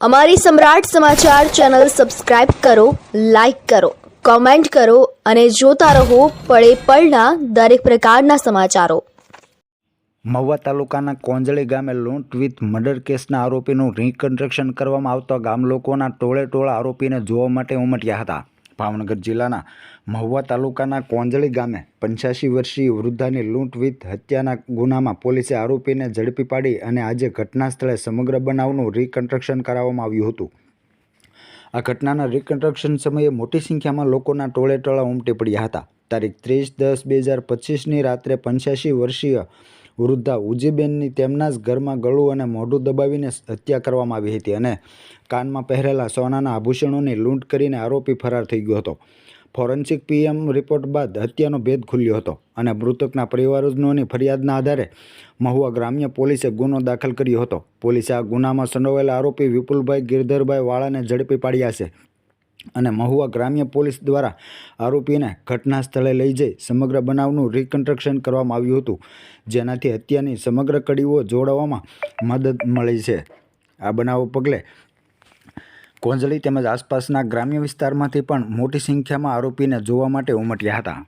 અમારી Samrat Samachar channel subscribe કરો, like કરો, કોમેન્ટ કરો અને જોતા રહો પળે પળના દરેક પ્રકારના સમાચારો. મહુવા તાલુકાના કોંજળી ગામે લૂંટ વિથ મર્ડર કેસના આરોપીનું રિકન્સ્ટ્રક્શન કરવામાં આવતા ગામ લોકોના ટોળે ટોળા આરોપીને જોવા માટે ઉમટ્યા હતા. ભાવનગર જિલ્લાના મહુવા તાલુકાના કોંજળી ગામે પંચ્યાસી વર્ષીય વૃદ્ધાની લૂંટ વિથ હત્યાના ગુનામાં પોલીસે આરોપીને ઝડપી પાડી અને આજે ઘટના સ્થળે સમગ્ર બનાવનું રિકન્સ્ટ્રક્શન કરાવવામાં આવ્યું હતું. આ ઘટનાના રિકન્સ્ટ્રક્શન સમયે મોટી સંખ્યામાં લોકોના ટોળે ટોળા ઉમટી પડ્યા હતા. તારીખ ત્રીસ દસ બે હજાર પચીસની રાત્રે પંચ્યાસી વર્ષીય વૃદ્ધા ઉજીબેનની તેમના જ ઘરમાં ગળું અને મોઢું દબાવીને હત્યા કરવામાં આવી હતી અને કાનમાં પહેરેલા સોનાના આભૂષણોની લૂંટ કરીને આરોપી ફરાર થઈ ગયો હતો. ફોરેન્સિક પીએમ રિપોર્ટ બાદ હત્યાનો ભેદ ખુલ્યો હતો અને મૃતકના પરિવારજનોની ફરિયાદના આધારે મહુવા ગ્રામ્ય પોલીસે ગુનો દાખલ કર્યો હતો. પોલીસે આ ગુનામાં સંડોવાયેલા આરોપી વિપુલભાઈ ગિરધરભાઈ વાળાને ઝડપી પાડ્યા છે. અને મહુવા ગ્રામ્ય પોલીસ દ્વારા આરોપીને ઘટના સ્થળે લઈ જઈ સમગ્ર બનાવનું રિકન્સ્ટ્રક્શન કરવામાં આવ્યું હતું. જેનાથી હત્યાની સમગ્ર કડીઓ જોડવામાં મદદ મળી છે. આ બનાવો પગલે કોંજળી તેમજ આસપાસના ગ્રામ્ય વિસ્તારમાંથી પણ મોટી સંખ્યામાં આરોપીને જોવા માટે ઉમટ્યા હતા.